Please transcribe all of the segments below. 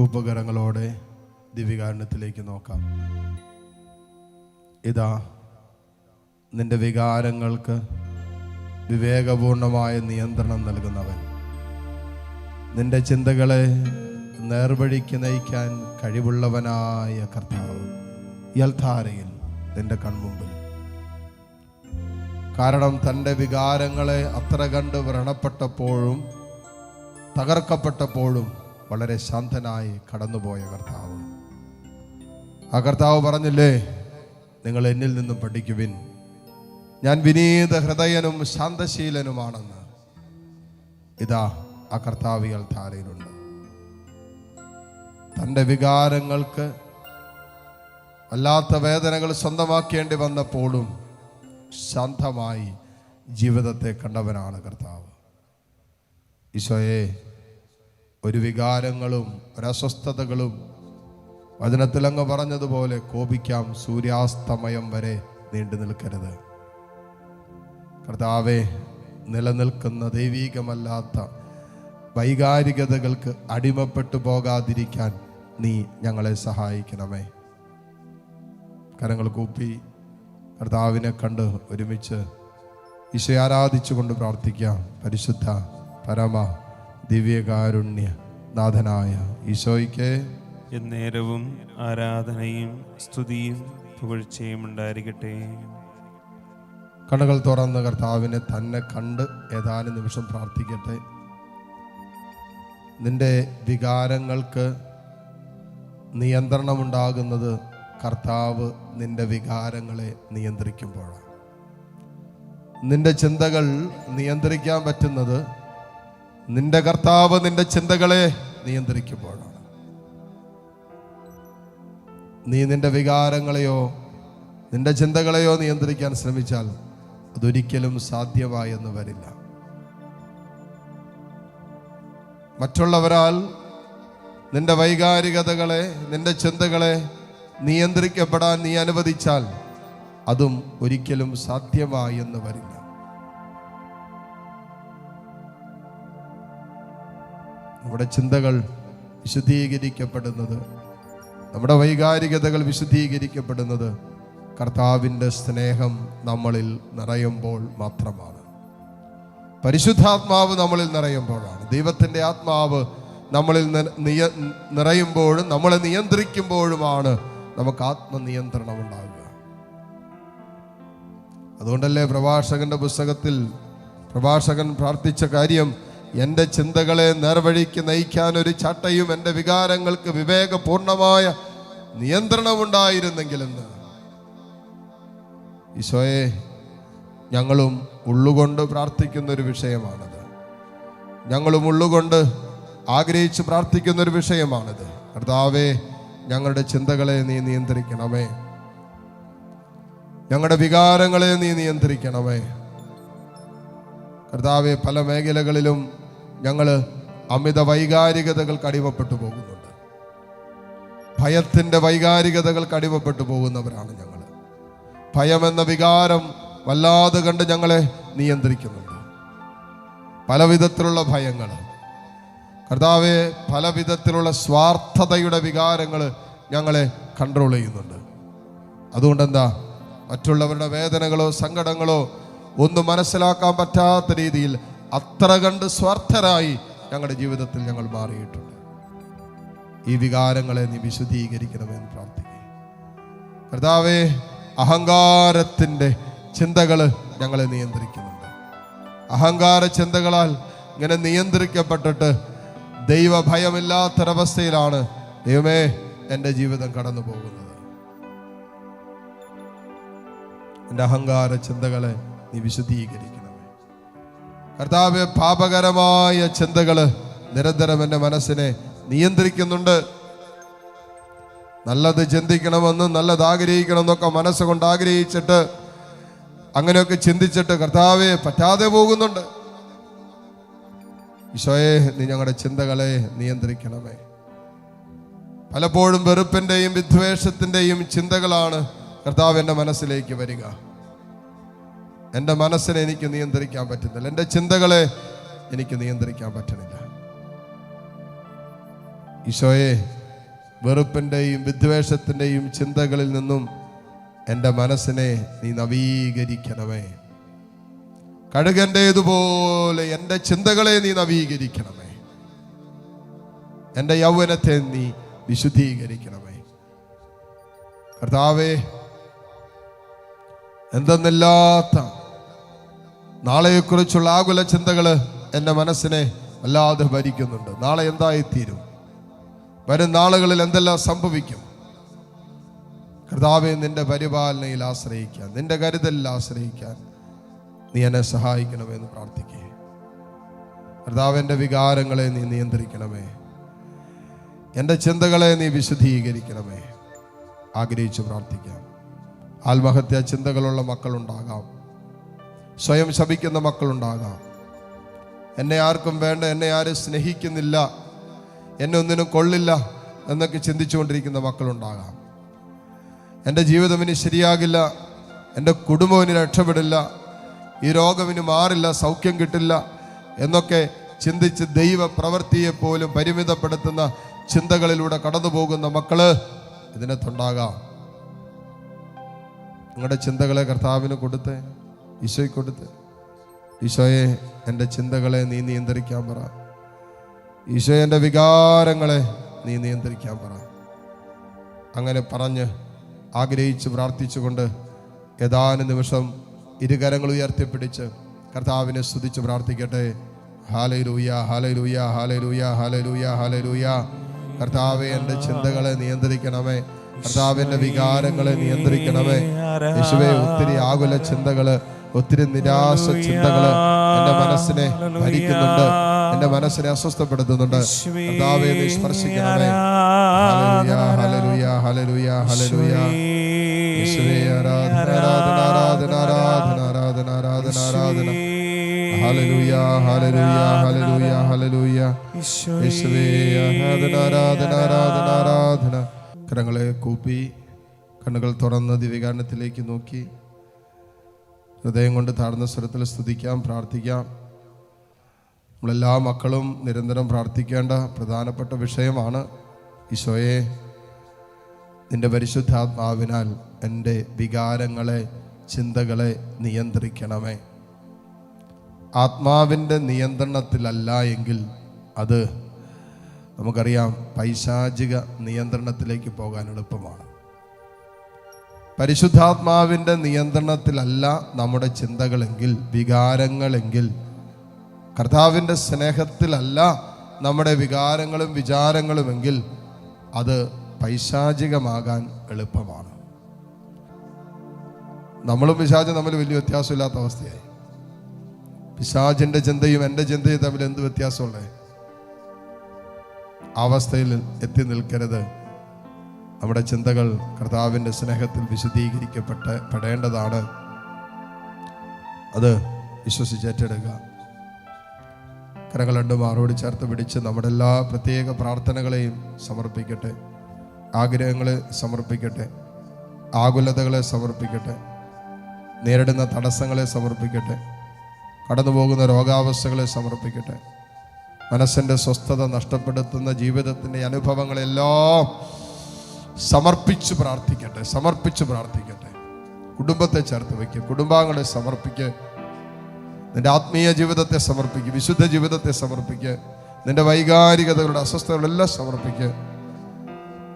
കൂപ്പകരങ്ങളോടെ ദിവ്യകാരണത്തിലേക്ക് നോക്കാം. ഇതാ നിന്റെ വികാരങ്ങൾക്ക് വിവേകപൂർണമായ നിയന്ത്രണം നൽകുന്നവൻ. നിന്റെ ചിന്തകളെ നേർവഴിക്ക് നയിക്കാൻ കഴിവുള്ളവനായ കർത്താവ് യൽധാരയിൽ നിന്റെ കൺമുമ്പിൽ. കാരണം തന്റെ വികാരങ്ങളെ അത്ര കണ്ട് വ്രണപ്പെട്ടപ്പോഴും തകർക്കപ്പെട്ടപ്പോഴും വളരെ ശാന്തനായി കടന്നുപോയ കർത്താവ്. ആ കർത്താവ് പറഞ്ഞില്ലേ നിങ്ങൾ എന്നിൽ നിന്നും പഠിക്കുവിൻ. ഞാൻ വിനീത ഹൃദയനും ശാന്തശീലനുമാണെന്ന്. ഇതാ ആ കർത്താവികൾ താരയിലുണ്ട്. തന്റെ വികാരങ്ങൾക്ക് അല്ലാത്ത വേദനകൾ സ്വന്തമാക്കേണ്ടി വന്നപ്പോഴും ശാന്തമായി ജീവിതത്തെ കണ്ടവനാണ് കർത്താവ്. ഈശോയെ ഒരു വികാരങ്ങളും ഒരസ്വസ്ഥതകളും വചനത്തിലങ്ങ് പറഞ്ഞതുപോലെ കോപിക്കാം സൂര്യാസ്തമയം വരെ നീണ്ടു നിൽക്കരുത്. കർത്താവെ നിലനിൽക്കുന്ന ദൈവീകമല്ലാത്ത വൈകാരികതകൾക്ക് അടിമപ്പെട്ടു പോകാതിരിക്കാൻ നീ ഞങ്ങളെ സഹായിക്കണമേ. കരങ്ങൾ കൂപ്പി കർത്താവിനെ കണ്ട് ഒരുമിച്ച് ഈശോ ആരാധിച്ചുകൊണ്ട് പ്രാർത്ഥിക്കാം. പരിശുദ്ധ പരമ ദിവ്യകാരുണ്യ നാഥനായ ഈശോയ്ക്ക് എന്നേരവും ആരാധനയും സ്തുതിയും പുകഴ്ചയും ഉണ്ടായിരിക്കട്ടെ. കണ്ണുകൾ തുറന്ന് കർത്താവിനെ തന്നെ കണ്ട് ഏതാനും നിമിഷം പ്രാർത്ഥിക്കട്ടെ. നിന്റെ വികാരങ്ങൾക്ക് നിയന്ത്രണമുണ്ടാകുന്നത് കർത്താവ് നിന്റെ വികാരങ്ങളെ നിയന്ത്രിക്കുമ്പോഴാണ്. നിന്റെ ചിന്തകൾ നിയന്ത്രിക്കാൻ പറ്റുന്നത് നിന്റെ കർത്താവ് നിന്റെ ചിന്തകളെ നിയന്ത്രിക്കുമ്പോഴാണ്. നീ നിന്റെ വികാരങ്ങളെയോ നിന്റെ ചിന്തകളെയോ നിയന്ത്രിക്കാൻ ശ്രമിച്ചാൽ അതൊരിക്കലും സാധ്യമായെന്ന് വരില്ല. മറ്റുള്ളവരാൽ നിന്റെ വൈകാരികതകളെ നിന്റെ ചിന്തകളെ നിയന്ത്രിക്കപ്പെടാൻ നീ അനുവദിച്ചാൽ അതും ഒരിക്കലും സാധ്യമായെന്ന് വരില്ല. നമ്മുടെ ചിന്തകൾ വിശുദ്ധീകരിക്കപ്പെടുന്നത് നമ്മുടെ വൈകാരികതകൾ വിശുദ്ധീകരിക്കപ്പെടുന്നത് കർത്താവിന്റെ സ്നേഹം നമ്മളിൽ നിറയുമ്പോൾ മാത്രമാണ്. പരിശുദ്ധാത്മാവ് നമ്മളിൽ നിറയുമ്പോഴാണ്. ദൈവത്തിന്റെ ആത്മാവ് നമ്മളിൽ നിയ നിറയുമ്പോഴും നമ്മളെ നിയന്ത്രിക്കുമ്പോഴുമാണ് നമുക്ക് ആത്മനിയന്ത്രണം ഉണ്ടാകുക അതുകൊണ്ടല്ലേ പ്രഭാഷകന്റെ പുസ്തകത്തിൽ പ്രഭാഷകൻ പ്രാർത്ഥിച്ച കാര്യം എന്റെ ചിന്തകളെ നേർവഴിക്ക് നയിക്കാൻ ഒരു ചട്ടയും എന്റെ വികാരങ്ങൾക്ക് വിവേകപൂർണമായ നിയന്ത്രണമുണ്ടായിരുന്നെങ്കിലെന്ന്. ഈശോയെ ഞങ്ങളും ഉള്ളുകൊണ്ട് പ്രാർത്ഥിക്കുന്ന ഒരു വിഷയമാണത്. ഞങ്ങളും ഉള്ളുകൊണ്ട് ആഗ്രഹിച്ച് പ്രാർത്ഥിക്കുന്ന ഒരു വിഷയമാണിത്. കർത്താവേ ഞങ്ങളുടെ ചിന്തകളെ നീ നിയന്ത്രിക്കണമേ. ഞങ്ങളുടെ വികാരങ്ങളെ നീ നിയന്ത്രിക്കണമേ. കർത്താവെ പല മേഖലകളിലും ഞങ്ങൾ അമിത വൈകാരികതകൾക്ക് അടിമപ്പെട്ടു പോകുന്നുണ്ട്. ഭയത്തിന്റെ വൈകാരികതകൾക്ക് അടിമപ്പെട്ടു പോകുന്നവരാണ് ഞങ്ങൾ ഭയമെന്ന വികാരം വല്ലാതെ കണ്ട് ഞങ്ങളെ നിയന്ത്രിക്കുന്നുണ്ട്. പല വിധത്തിലുള്ള ഭയങ്ങൾ കർത്താവെ പല വിധത്തിലുള്ള സ്വാർത്ഥതയുടെ വികാരങ്ങൾ ഞങ്ങളെ കൺട്രോൾ ചെയ്യുന്നുണ്ട്. അതുകൊണ്ടെന്താ? മറ്റുള്ളവരുടെ വേദനകളോ സങ്കടങ്ങളോ ഒന്നും മനസ്സിലാക്കാൻ പറ്റാത്ത രീതിയിൽ അത്ര കണ്ട് സ്വാർത്ഥരായി ഞങ്ങളുടെ ജീവിതത്തിൽ ഞങ്ങൾ മാറിയിട്ടുണ്ട്. ഈ വികാരങ്ങളെ നീ വിശുദ്ധീകരിക്കണമെന്ന് പ്രാർത്ഥിക്കുക കർത്താവേ അഹങ്കാരത്തിന്റെ ചിന്തകൾ ഞങ്ങളെ നിയന്ത്രിക്കുന്നുണ്ട്. അഹങ്കാര ചിന്തകളാൽ ഇങ്ങനെ നിയന്ത്രിക്കപ്പെട്ടിട്ട് ദൈവഭയമില്ലാത്തൊരവസ്ഥയിലാണ് ദൈവമേ എന്റെ ജീവിതം കടന്നു പോകുന്നത്. എന്റെ അഹങ്കാര ചിന്തകളെ നീ വിശുദ്ധീകരിക്കണമേ കർത്താവ് പാപകരമായ ചിന്തകൾ നിരന്തരം എന്റെ മനസ്സിനെ നിയന്ത്രിക്കുന്നുണ്ട്. നല്ലത് ചിന്തിക്കണമെന്നും നല്ലത് ആഗ്രഹിക്കണം എന്നൊക്കെ മനസ്സുകൊണ്ട് ആഗ്രഹിച്ചിട്ട് അങ്ങനെയൊക്കെ ചിന്തിച്ചിട്ട് കർത്താവെ പറ്റാതെ പോകുന്നുണ്ട്. ഈശോയെ നീ ഞങ്ങളുടെ ചിന്തകളെ നിയന്ത്രിക്കണമേ. പലപ്പോഴും വെറുപ്പിന്റെയും വിദ്വേഷത്തിന്റെയും ചിന്തകളാണ് കർത്താവ് എന്റെ മനസ്സിലേക്ക് വരിക. എന്റെ മനസ്സിനെ എനിക്ക് നിയന്ത്രിക്കാൻ പറ്റുന്നില്ല. എന്റെ ചിന്തകളെ എനിക്ക് നിയന്ത്രിക്കാൻ പറ്റുന്നില്ല ഈശോയെ വെറുപ്പിന്റെയും വിദ്വേഷത്തിന്റെയും ചിന്തകളിൽ നിന്നും എന്റെ മനസ്സിനെ നീ നവീകരിക്കണമേ. കഴുകന്റേതുപോലെ എന്റെ ചിന്തകളെ നീ നവീകരിക്കണമേ. എന്റെ യൗവനത്തെ നീ വിശുദ്ധീകരിക്കണമേ. കർത്താവേ എന്തെന്നില്ലാത്ത നാളെയെക്കുറിച്ചുള്ള ആകുല ചിന്തകൾ എന്റെ മനസ്സിനെ വല്ലാതെ ഭരിക്കുന്നുണ്ട്. നാളെ എന്തായിത്തീരും? വരും നാളുകളിൽ എന്തെല്ലാം സംഭവിക്കും? കർത്താവെ നിന്റെ പരിപാലനയിൽ ആശ്രയിക്കാൻ നിന്റെ കരുതലിൽ ആശ്രയിക്കാൻ നീ എന്നെ സഹായിക്കണമെന്ന് പ്രാർത്ഥിക്കേ. കർത്താവിന്റെ വികാരങ്ങളെ നീ നിയന്ത്രിക്കണമേ. എന്റെ ചിന്തകളെ നീ വിശദീകരിക്കണമേ. ആഗ്രഹിച്ച് പ്രാർത്ഥിക്കാം. ആത്മഹത്യാ ചിന്തകളുള്ള മക്കളുണ്ടാകാം. സ്വയം ശപിക്കുന്ന മക്കളുണ്ടാകാം. എന്നെ ആർക്കും വേണ്ട എന്നെ ആരും സ്നേഹിക്കുന്നില്ല എന്നെ ഒന്നിനും കൊള്ളില്ല എന്നൊക്കെ ചിന്തിച്ചുകൊണ്ടിരിക്കുന്ന മക്കളുണ്ടാകാം. എന്റെ ജീവിതം ഇനി ശരിയാകില്ല എന്റെ കുടുംബം ഇനി രക്ഷപ്പെടില്ല ഈ രോഗം ഇനി മാറില്ല സൗഖ്യം കിട്ടില്ല എന്നൊക്കെ ചിന്തിച്ച് ദൈവ പ്രവൃത്തിയെ പോലും പരിമിതപ്പെടുത്തുന്ന ചിന്തകളിലൂടെ കടന്നു പോകുന്ന മക്കൾ ഇതിനകത്തുണ്ടാകാം. നിങ്ങളുടെ ചിന്തകളെ കർത്താവിന് കൊടുത്ത്. ഈശോയ്ക്ക് കൊടുത്ത് ഈശോയെ എന്റെ ചിന്തകളെ നീ നിയന്ത്രിക്കാൻ പറ. ഈശോയെ എന്റെ വികാരങ്ങളെ നീ നിയന്ത്രിക്കാൻ പറ. അങ്ങനെ പറഞ്ഞ് ആഗ്രഹിച്ച് പ്രാർത്ഥിച്ചുകൊണ്ട് ഏതാനും നിമിഷം ഇരുകരങ്ങൾ ഉയർത്തിപ്പിടിച്ച് കർത്താവിനെ സ്തുതിച്ച് പ്രാർത്ഥിക്കട്ടെ. Hallelujah hallelujah hallelujah hallelujah hallelujah കർത്താവെ എന്റെ ചിന്തകളെ നിയന്ത്രിക്കണമേ. കർത്താവിന്റെ വികാരങ്ങളെ നിയന്ത്രിക്കണമേ. യേശുവെ ഒത്തിരി ആകുല ചിന്തകൾ ഒത്തിരി നിരാശ ചിന്തകൾ എന്റെ മനസ്സിനെ ഭരിക്കുന്നുണ്ട്. എന്റെ മനസ്സിനെ അസ്വസ്ഥപ്പെടുത്തുന്നുണ്ട്. കർത്താവെ നീ സ്പർശിക്കണമേ. Hallelujah hallelujah hallelujah hallelujah. യേശുവേ ആരാധന ആരാധന ആരാധന ആരാധന ആരാധന ആരാധന ആരാധന. ഹല്ലേലൂയ യേശുവേ ആരാധന ആരാധന ആരാധന ആരാധന. കരങ്ങളെ കൂപ്പി കണ്ണുകൾ തുറന്ന് ദിവ്യകാരണത്തിലേക്ക് നോക്കി. ഹൃദയം കൊണ്ട് താഴ്ന്ന സ്വരത്തിൽ സ്തുതിക്കാം പ്രാർത്ഥിക്കാം. നമ്മളെല്ലാ മക്കളും നിരന്തരം പ്രാർത്ഥിക്കേണ്ട പ്രധാനപ്പെട്ട വിഷയമാണ് ഈശോയെ നിന്റെ പരിശുദ്ധാത്മാവിനാൽ എന്റെ വികാരങ്ങളെ ചിന്തകളെ നിയന്ത്രിക്കണമേ. ആത്മാവിന്റെ നിയന്ത്രണത്തിലല്ല എങ്കിൽ അത് നമുക്കറിയാം പൈശാചിക നിയന്ത്രണത്തിലേക്ക് പോകാൻ എളുപ്പമാണ്. പരിശുദ്ധാത്മാവിന്റെ നിയന്ത്രണത്തിലല്ല നമ്മുടെ ചിന്തകളെങ്കിൽ വികാരങ്ങളെങ്കിൽ. കർത്താവിന്റെ സ്നേഹത്തിലല്ല നമ്മുടെ വികാരങ്ങളും വിചാരങ്ങളുമെങ്കിൽ അത് പൈശാചികമാകാൻ എളുപ്പമാണ്. നമ്മളും പിശാചും തമ്മിൽ വലിയ വ്യത്യാസമില്ലാത്ത അവസ്ഥയായി. പിശാചിന്റെ ചിന്തയും എന്റെ ചിന്തയും തമ്മിൽ എന്ത് വ്യത്യാസമുള്ളേ? അവസ്ഥയിൽ എത്തി നിൽക്കരുത്. നമ്മുടെ ചിന്തകൾ കർത്താവിന്റെ സ്നേഹത്തിൽ വിശദീകരിക്കപ്പെട്ട പെടേണ്ടതാണ്. അത് വിശ്വസിച്ചേറ്റെടുക്കുക. കരങ്ങൾ രണ്ടും ആറോട് ചേർത്ത് പിടിച്ച് നമ്മുടെ എല്ലാ പ്രത്യേക പ്രാർത്ഥനകളെയും സമർപ്പിക്കട്ടെ. ആഗ്രഹങ്ങളെ സമർപ്പിക്കട്ടെ. ആകുലതകളെ സമർപ്പിക്കട്ടെ. നേരിടുന്ന തടസ്സങ്ങളെ സമർപ്പിക്കട്ടെ. കടന്നുപോകുന്ന രോഗാവസ്ഥകളെ സമർപ്പിക്കട്ടെ. മനസ്സിന്റെ സ്വസ്ഥത നഷ്ടപ്പെടുത്തുന്ന ജീവിതത്തിന്റെ അനുഭവങ്ങളെല്ലാം സമർപ്പിച്ച് പ്രാർത്ഥിക്കട്ടെ സമർപ്പിച്ച് പ്രാർത്ഥിക്കട്ടെ. കുടുംബത്തെ ചേർത്ത് വയ്ക്കുക കുടുംബാംഗങ്ങളെ സമർപ്പിക്കുക. നിന്റെ ആത്മീയ ജീവിതത്തെ സമർപ്പിക്കുക വിശുദ്ധ ജീവിതത്തെ സമർപ്പിക്കുക. നിന്റെ വൈകാരികതകളുടെ അസ്വസ്ഥതകളെല്ലാം സമർപ്പിക്കുക.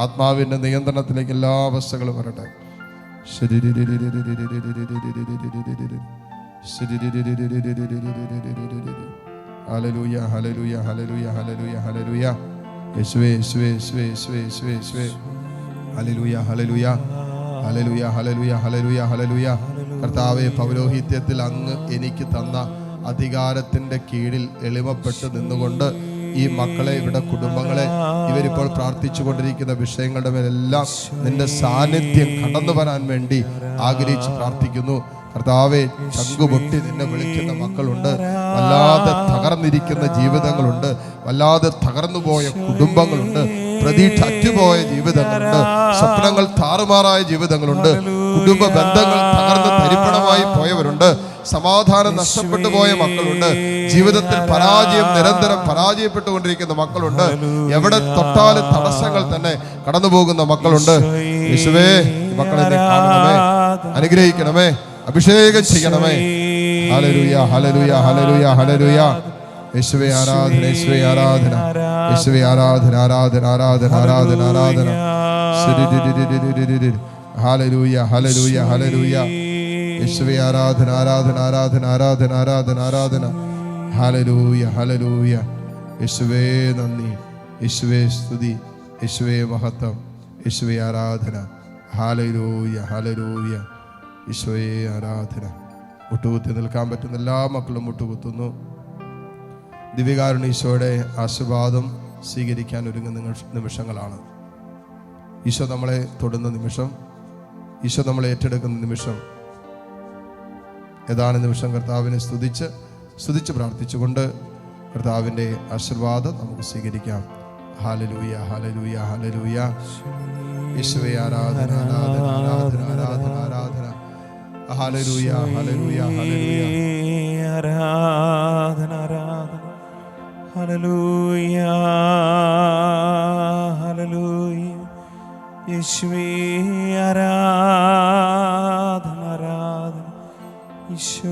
ആത്മാവിന്റെ നിയന്ത്രണത്തിലേക്ക് എല്ലാ അവസ്ഥകളും വരട്ടെ. Hallelujah hallelujah hallelujah hallelujah hallelujah യേശുവേ യേശുവേ യേശുവേ യേശുവേ യേശുവേ യേശുവേ hallelujah hallelujah hallelujah hallelujah hallelujah hallelujah കർത്താവെ പൗരോഹിത്യത്തിൽ അങ്ങ് എനിക്ക് തന്ന അധികാരത്തിന്റെ കീഴിൽ എളിമപ്പെട്ട് നിന്നുകൊണ്ട് ഈ മക്കളെ ഇവിടെ കുടുംബങ്ങളെ ഇവരിപ്പോൾ പ്രാർത്ഥിച്ചു കൊണ്ടിരിക്കുന്ന വിഷയങ്ങളുടെ മേലെല്ലാം നിന്റെ സാന്നിധ്യം കടന്നു വരാൻ വേണ്ടി ആഗ്രഹിച്ച് പ്രാർത്ഥിക്കുന്നു. കർത്താവെ ചങ്കുപൊട്ടി നിന്നെ വിളിക്കുന്ന മക്കളുണ്ട്. വല്ലാതെ തകർന്നിരിക്കുന്ന ജീവിതങ്ങളുണ്ട്. വല്ലാതെ തകർന്നുപോയ കുടുംബങ്ങളുണ്ട്. പ്രതീക്ഷ അറ്റുപോയ ജീവിതങ്ങളുണ്ട്. സ്വപ്നങ്ങൾ താറുമാറായ ജീവിതങ്ങളുണ്ട്. കുടുംബ ബന്ധങ്ങൾ തകർന്ന് തരിപ്പണമായി പോയവരുണ്ട്. സമാധാനം നഷ്ടപ്പെട്ടു പോയ മക്കളുണ്ട്. ജീവിതത്തിൽ പരാജയം നിരന്തരം പരാജയപ്പെട്ടുകൊണ്ടിരിക്കുന്ന മക്കളുണ്ട്. എവിടെ തൊട്ടാലും തടസ്സങ്ങൾ തന്നെ കടന്നു പോകുന്ന മക്കളുണ്ട്. യേശുവേ. മക്കളെ കാണണമേ. അനുഗ്രഹിക്കണമേ. അഭിഷേകം ചെയ്യണമേ. ഹലരുയ ഹലരുയ ഹലരുയ ഹലരുയ യേശുവേ ആരാധന യേശുവേ ആരാധന. യേശുവേ ആരാധന ആരാധന ആരാധന ആരാധന ആരാധന. ഹലലൂയ ഹലലൂയ ഹലലൂയ യേശുവേ ആരാധന ആരാധന ആരാധന ആരാധന ആരാധന ആരാധന. ഹലരൂയ ഹലരൂയ യേശുവേ നന്ദി. യേശുവേ സ്തുതി. യേശുവേ മഹത്വം. യേശുവേ ആരാധന. ഹാലരൂയ ഹലലൂയ ഈശോയെ ആരാധന. മുട്ടുകുത്തി നിൽക്കാൻ പറ്റുന്ന എല്ലാ മക്കളും മുട്ടുകുത്തുന്നു. ദിവ്യകാരുണ്യ ഈശോയുടെ ആശീർവാദം സ്വീകരിക്കാൻ ഒരുങ്ങുന്ന നിമിഷ- നിമിഷങ്ങളാണ്. ഈശോ നമ്മളെ തൊടുന്ന നിമിഷം ഈശോ നമ്മളെ ഏറ്റെടുക്കുന്ന നിമിഷം. ഏതാനും നിമിഷം കർത്താവിനെ സ്തുതിച്ച് സ്തുതിച്ച് പ്രാർത്ഥിച്ചുകൊണ്ട് കർത്താവിന്റെ ആശീർവാദം നമുക്ക് സ്വീകരിക്കാം. ഹാലലൂയ ഹാലലൂയ ഹാലലൂയ ഈശോയെ ആരാധന ആരാധന ആരാധന ആരാധന ആരാധന. ഹാലലൂയ ഹാലലൂയ ഹാലലൂയ ആരാധന ആരാധന ഹല്ലേലൂയ ഹല്ലേലൂയ യേശുവേ ആരാധന ആരാധന ഈശോയേ